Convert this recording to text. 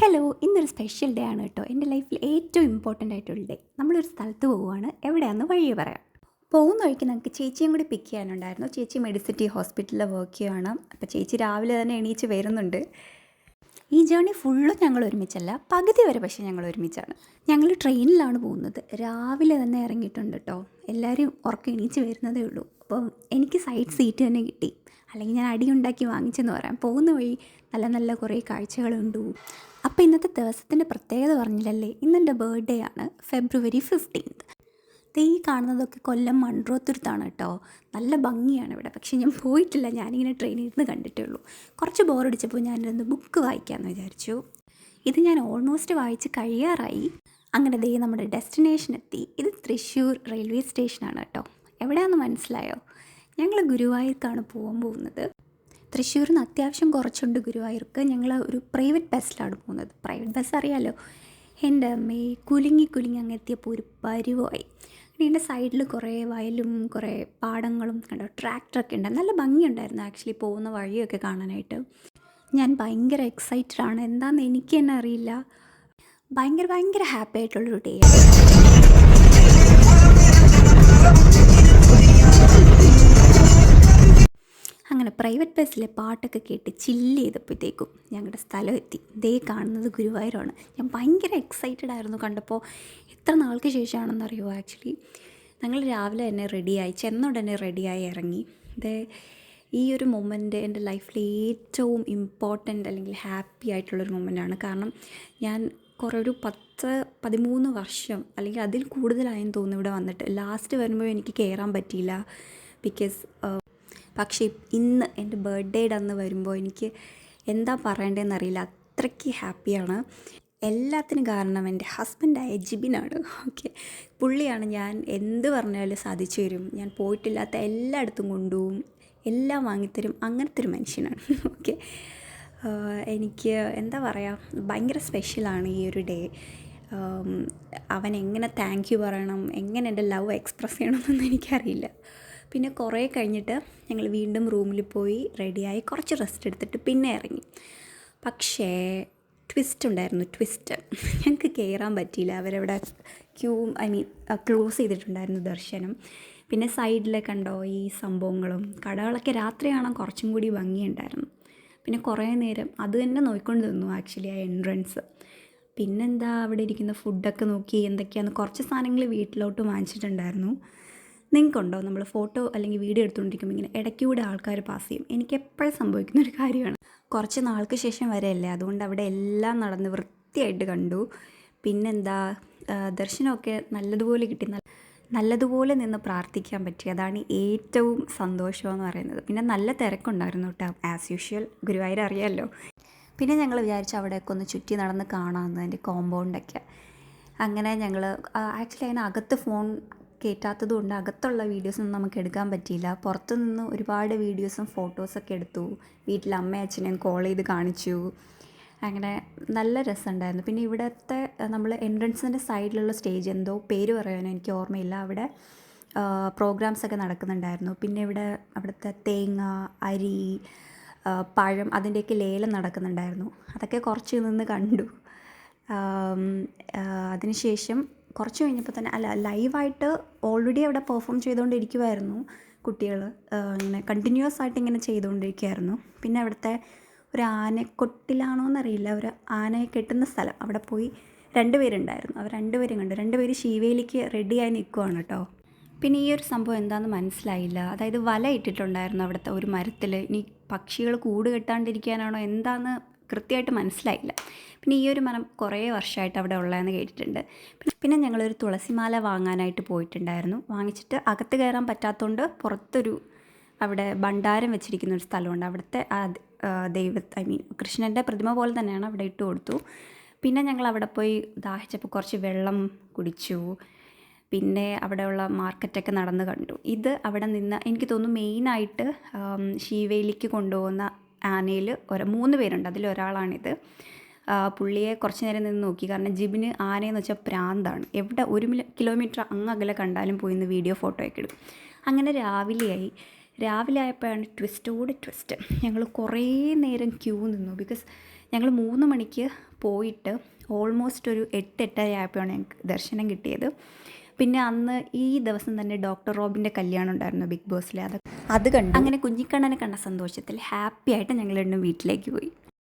Hello ഇന്നൊരു special day ആണ് കേട്ടോ. എന്റെ ലൈഫിൽ ഏറ്റവും ഇമ്പോർട്ടന്റ് ആയിട്ടുള്ള ഡേ നമ്മളൊരു സ്ഥലത്ത് പോവുകയാണ്. എവിടെയാണെന്ന് വഴി പറയാം. പോകുന്ന വഴിക്ക് നമുക്ക് ചേച്ചിയും കൂടി പിക്ക് ചെയ്യാനുണ്ടായിരുന്നു. ചേച്ചി മെഡിസിറ്റി ഹോസ്പിറ്റലിൽ വർക്ക് ചെയ്യുകയാണ് അപ്പോൾ ചേച്ചി രാവിലെ തന്നെ എണീച്ച് വരുന്നുണ്ട്. ഈ ജേണി ഫുള്ളും ഞങ്ങൾ ഒരുമിച്ചല്ല പകുതി വരെ പക്ഷേ ഞങ്ങൾ ഒരുമിച്ചാണ്. ഞങ്ങൾ ട്രെയിനിലാണ് പോകുന്നത്. രാവിലെ തന്നെ ഇറങ്ങിയിട്ടുണ്ട് കേട്ടോ എല്ലാവരും ഉറക്കം എണീച്ച് വരുന്നതേ ഉള്ളൂ. അപ്പം എനിക്ക് സൈഡ് സീറ്റ് തന്നെ കിട്ടി. അല്ലെങ്കിൽ ഞാൻ അടിയുണ്ടാക്കി വാങ്ങിച്ചെന്ന് പറയാം. പോകുന്ന വഴി നല്ല നല്ല കുറേ കാഴ്ചകളുണ്ട് അപ്പോൾ ഇന്നത്തെ ദിവസത്തിന്റെ പ്രത്യേകത പറഞ്ഞില്ലല്ലേ? ഇന്നെന്റെ ബർത്ത്ഡേ ആണ്. ഫെബ്രുവരി ഫിഫ്റ്റീൻത്ത് ഈ കാണുന്നതൊക്കെ കൊല്ലം മൺട്രോത്തുരുത്താണ് കേട്ടോ. നല്ല ഭംഗിയാണ് ഇവിടെ. പക്ഷേ ഞാൻ പോയിട്ടില്ല. ഞാനിങ്ങനെ ട്രെയിനിൽ നിന്ന് കണ്ടിട്ടേ ഉള്ളൂ. കുറച്ച് ബോറടിച്ചപ്പോൾ ഞാനിരുന്ന് ബുക്ക് വായിക്കാമെന്ന് വിചാരിച്ചു. ഇത് ഞാൻ ഓൾമോസ്റ്റ് വായിച്ച് കഴിയാറായി. അങ്ങനെ ദേ നമ്മുടെ ഡെസ്റ്റിനേഷൻ എത്തി. ഇത് തൃശ്ശൂർ റെയിൽവേ സ്റ്റേഷനാണ് കേട്ടോ. എവിടെയാണെന്ന് മനസ്സിലായോ? ഞങ്ങൾ ഗുരുവായൂർക്കാണ് പോകാൻ പോകുന്നത്. തൃശ്ശൂരിൽ നിന്ന് അത്യാവശ്യം കുറച്ചുണ്ട് ഗുരുവായൂർക്ക്. ഞങ്ങൾ ഒരു പ്രൈവറ്റ് ബസ്സിലാണ് പോകുന്നത്. പ്രൈവറ്റ് ബസ് അറിയാലോ? എന്റെ അമ്മയെ കുലുങ്ങി കുലുങ്ങി അങ്ങ് എത്തിയപ്പോൾ ഒരു പരുവായി. പിന്നെ സൈഡിൽ കുറേ വയലും കുറേ പാടങ്ങളും കണ്ടോ? ട്രാക്ടറൊക്കെ ഉണ്ട്. നല്ല ഭംഗിയുണ്ടായിരുന്നു ആക്ച്വലി പോകുന്ന വഴിയൊക്കെ കാണാനായിട്ട്. ഞാൻ ഭയങ്കര എക്സൈറ്റഡ് ആണ്. എന്താണെന്ന് എനിക്ക് തന്നെ അറിയില്ല. ഭയങ്കര ഭയങ്കര ഹാപ്പി ആയിട്ടുള്ളൊരു ഡേ അങ്ങനെ പ്രൈവറ്റ് ബസ്സിലെ പാട്ടൊക്കെ കേട്ട് ചില്ല് ചെയ്തപ്പോഴത്തേക്കും ഞങ്ങളുടെ സ്ഥലം എത്തി ദേ കാണുന്നത് ഗുരുവായൂരാണ്. ഞാൻ ഭയങ്കര എക്സൈറ്റഡ് ആയിരുന്നു കണ്ടപ്പോൾ. എത്ര നാൾക്ക് ശേഷമാണെന്നറിയോ? ആക്ച്വലി ഞങ്ങൾ രാവിലെ തന്നെ റെഡിയായി ചെന്നുടനെ റെഡിയായി ഇറങ്ങി. ദേ ഈ ഒരു മൊമെന്റ് എന്റെ ലൈഫിൽ ഏറ്റവും ഇമ്പോർട്ടന്റ് അല്ലെങ്കിൽ ഹാപ്പി ആയിട്ടുള്ളൊരു മൊമെന്റാണ് കാരണം ഞാൻ കുറേ ഒരു പത്ത് പതിമൂന്ന് വർഷം അല്ലെങ്കിൽ അതിൽ കൂടുതലായെന്ന് തോന്നുന്നു ഇവിടെ വന്നിട്ട്. ലാസ്റ്റ് വരുമ്പോൾ എനിക്ക് കയറാൻ പറ്റിയില്ല. ബിക്കോസ് പക്ഷേ ഇന്ന് എന്റെ ബർത്ത്ഡേയുടെ അന്ന് വരുമ്പോൾ എനിക്ക് എന്താ പറയേണ്ടതെന്ന് അറിയില്ല. അത്രയ്ക്ക് ഹാപ്പിയാണ്. എല്ലാത്തിനും കാരണം എന്റെ ഹസ്ബൻഡായ ജിബിനാണ്. ഓക്കെ. പുള്ളിയാണ് ഞാൻ എന്ത് പറഞ്ഞാലും സാധിച്ചു തരും. ഞാൻ പോയിട്ടില്ലാത്ത എല്ലായിടത്തും കൊണ്ടുപോകും. എല്ലാം വാങ്ങിത്തരും. അങ്ങനത്തെ ഒരു മനുഷ്യനാണ്. ഓക്കെ. എനിക്ക് എന്താ പറയുക ഭയങ്കര സ്പെഷ്യലാണ് ഈ ഒരു ഡേ. അവൻ എങ്ങനെ താങ്ക് യു പറയണം എങ്ങനെ എന്റെ ലവ് എക്സ്പ്രസ് ചെയ്യണമെന്നൊന്നും എനിക്കറിയില്ല. പിന്നെ കുറേ കഴിഞ്ഞിട്ട് ഞങ്ങൾ വീണ്ടും റൂമിൽ പോയി റെഡിയായി കുറച്ച് റെസ്റ്റ് എടുത്തിട്ട് പിന്നെ ഇറങ്ങി. പക്ഷേ ട്വിസ്റ്റ് ഉണ്ടായിരുന്നു ട്വിസ്റ്റ് ഞങ്ങൾക്ക് കയറാൻ പറ്റിയില്ല. അവരവിടെ ക്യൂ ഐ മീൻ ക്ലോസ് ചെയ്തിട്ടുണ്ടായിരുന്നു ദർശനം. പിന്നെ സൈഡിലെ കണ്ടോ ഈ സംഭവങ്ങളും? കടകളൊക്കെ രാത്രിയാണ് കുറച്ചും കൂടി ഭംഗിയുണ്ടായിരുന്നു. പിന്നെ കുറേ നേരം അത് തന്നെ നോക്കിക്കൊണ്ട് നിന്നു ആക്ച്വലി ആ എൻട്രൻസ് പിന്നെന്താ അവിടെ ഇരിക്കുന്ന ഫുഡൊക്കെ നോക്കി എന്തൊക്കെയാണെന്ന് കുറച്ച് സാധനങ്ങൾ വീട്ടിലോട്ട് വാങ്ങിച്ചിട്ടുണ്ടായിരുന്നു. നിങ്ങൾക്കുണ്ടോ? നമ്മൾ ഫോട്ടോ അല്ലെങ്കിൽ വീഡിയോ എടുത്തുകൊണ്ടിരിക്കുമ്പോൾ ഇങ്ങനെ ഇടയ്ക്കൂടെ ആൾക്കാർ പാസ് ചെയ്യും. എനിക്ക് എപ്പോഴും സംഭവിക്കുന്ന ഒരു കാര്യമാണ്. കുറച്ച് നാൾക്ക് ശേഷം വരെയല്ലേ? അതുകൊണ്ട് അവിടെ എല്ലാം നടന്ന് വൃത്തിയായിട്ട് കണ്ടു. പിന്നെന്താ? ദർശനമൊക്കെ നല്ലതുപോലെ കിട്ടി. നല്ലതുപോലെ നിന്ന് പ്രാർത്ഥിക്കാൻ പറ്റി. അതാണ് ഏറ്റവും സന്തോഷമെന്ന് പറയുന്നത്. പിന്നെ നല്ല തിരക്കുണ്ടായിരുന്നു കേട്ടോ. ആസ് യൂഷ്വൽ ഗുരുവായൂർ അറിയാമല്ലോ പിന്നെ ഞങ്ങൾ വിചാരിച്ചു അവിടെയൊക്കെ ഒന്ന് ചുറ്റി നടന്ന് കാണാമെന്ന് അതിന്റെ കോമ്പൗണ്ടൊക്കെ അങ്ങനെ ഞങ്ങൾ ആക്ച്വലി അതിനകത്ത് ഫോൺ കയറ്റാത്തത് കൊണ്ട് അകത്തുള്ള വീഡിയോസൊന്നും നമുക്ക് എടുക്കാൻ പറ്റിയില്ല. പുറത്തു നിന്ന് ഒരുപാട് വീഡിയോസും ഫോട്ടോസൊക്കെ എടുത്തു. വീട്ടിൽ അമ്മയും അച്ഛനെയും കോൾ ചെയ്ത് കാണിച്ചു. അങ്ങനെ നല്ല രസമുണ്ടായിരുന്നു. പിന്നെ ഇവിടുത്തെ നമ്മൾ എൻട്രൻസിന്റെ സൈഡിലുള്ള സ്റ്റേജ് എന്തോ പേര് പറയാനോ എനിക്ക് ഓർമ്മയില്ല. അവിടെ പ്രോഗ്രാംസ് ഒക്കെ നടക്കുന്നുണ്ടായിരുന്നു. പിന്നെ ഇവിടെ അവിടുത്തെ തേങ്ങ അരി പഴം അതിന്റെയൊക്കെ ലേലം നടക്കുന്നുണ്ടായിരുന്നു. അതൊക്കെ കുറച്ച് നിന്ന് കണ്ടു. അതിനുശേഷം കുറച്ച് കഴിഞ്ഞപ്പോൾ തന്നെ അല്ല ലൈവായിട്ട് ഓൾറെഡി അവിടെ പെർഫോം ചെയ്തുകൊണ്ടിരിക്കുമായിരുന്നു കുട്ടികൾ ഇങ്ങനെ കണ്ടിന്യൂസ് ആയിട്ട് ഇങ്ങനെ ചെയ്തുകൊണ്ടിരിക്കുകയായിരുന്നു പിന്നെ അവിടുത്തെ ഒരു ആനക്കൊട്ടിലാണോ എന്നറിയില്ല. ഒരു ആനയെ കെട്ടുന്ന സ്ഥലം. അവിടെ പോയി രണ്ടുപേരുണ്ടായിരുന്നു അവർ രണ്ടുപേരും കണ്ടു. രണ്ടുപേര് ശിവേലിക്ക് റെഡിയായി നിൽക്കുവാണ് കേട്ടോ. പിന്നെ ഈ ഒരു സംഭവം എന്താണെന്ന് മനസ്സിലായില്ല. അതായത് വല ഇട്ടിട്ടുണ്ടായിരുന്നു അവിടുത്തെ ഒരു മരത്തിൽ ഇനി പക്ഷികൾ കൂട് കെട്ടാണ്ടിരിക്കാനാണോ? എന്താണെന്ന് കൃത്യമായിട്ട് മനസ്സിലായില്ല. പിന്നെ ഈ ഒരു മരം കുറേ വർഷമായിട്ട് അവിടെ ഉള്ളതെന്ന് കേട്ടിട്ടുണ്ട്. പിന്നെ ഞങ്ങളൊരു തുളസിമാല വാങ്ങാനായിട്ട് പോയിട്ടുണ്ടായിരുന്നു. വാങ്ങിച്ചിട്ട് അകത്ത് കയറാൻ പറ്റാത്തതുകൊണ്ട് പുറത്തൊരു അവിടെ ഭണ്ഡാരം വെച്ചിരിക്കുന്ന ഒരു സ്ഥലമുണ്ട്. അവിടുത്തെ ദൈവ ഐ മീൻ കൃഷ്ണന്റെ പ്രതിമ പോലെ തന്നെയാണ് അവിടെ ഇട്ട് കൊടുത്തു. പിന്നെ ഞങ്ങൾ അവിടെ പോയി ദാഹിച്ചപ്പോൾ കുറച്ച് വെള്ളം കുടിച്ചു. പിന്നെ അവിടെയുള്ള മാർക്കറ്റൊക്കെ നടന്ന് കണ്ടു. ഇത് അവിടെ നിന്ന് എനിക്ക് തോന്നുന്നു മെയിനായിട്ട് ശീവേലിക്ക് കൊണ്ടുപോകുന്ന ആനയിൽ ഒരു മൂന്ന് പേരുണ്ട്. അതിലൊരാളാണിത് പുള്ളിയെ കുറച്ച് നേരം നിന്ന് നോക്കി. കാരണം ജിബിന് ആനയെന്ന് വെച്ചാൽ പ്രാന്താണ്. എവിടെ ഒരു കിലോമീറ്റർ അങ്ങ് അകലെ കണ്ടാലും പോയി നിന്ന് വീഡിയോ ഫോട്ടോ ഒക്കെ എടുക്കും അങ്ങനെ രാവിലെയായി. രാവിലെ ആയപ്പോഴാണ് ട്വിസ്റ്റോട് ട്വിസ്റ്റ്. ഞങ്ങൾ കുറേ നേരം ക്യൂ നിന്നു. ബിക്കോസ് ഞങ്ങൾ മൂന്ന് മണിക്ക് പോയിട്ട് ഓൾമോസ്റ്റ് ഒരു എട്ട് എട്ടര ആയപ്പോഴാണ് ഞങ്ങൾക്ക് ദർശനം കിട്ടിയത്. പിന്നെ അന്ന് ഈ ദിവസം തന്നെ ഡോക്ടർ റോബിന്റെ കല്യാണം ഉണ്ടായിരുന്നു ബിഗ് ബോസിൽ അത് അത് കണ്ടു. അങ്ങനെ കുഞ്ഞിക്കണ്ണനെ കണ്ട സന്തോഷത്തിൽ ഹാപ്പി ആയിട്ട് ഞങ്ങൾ രണ്ടും വീട്ടിലേക്ക് പോയി.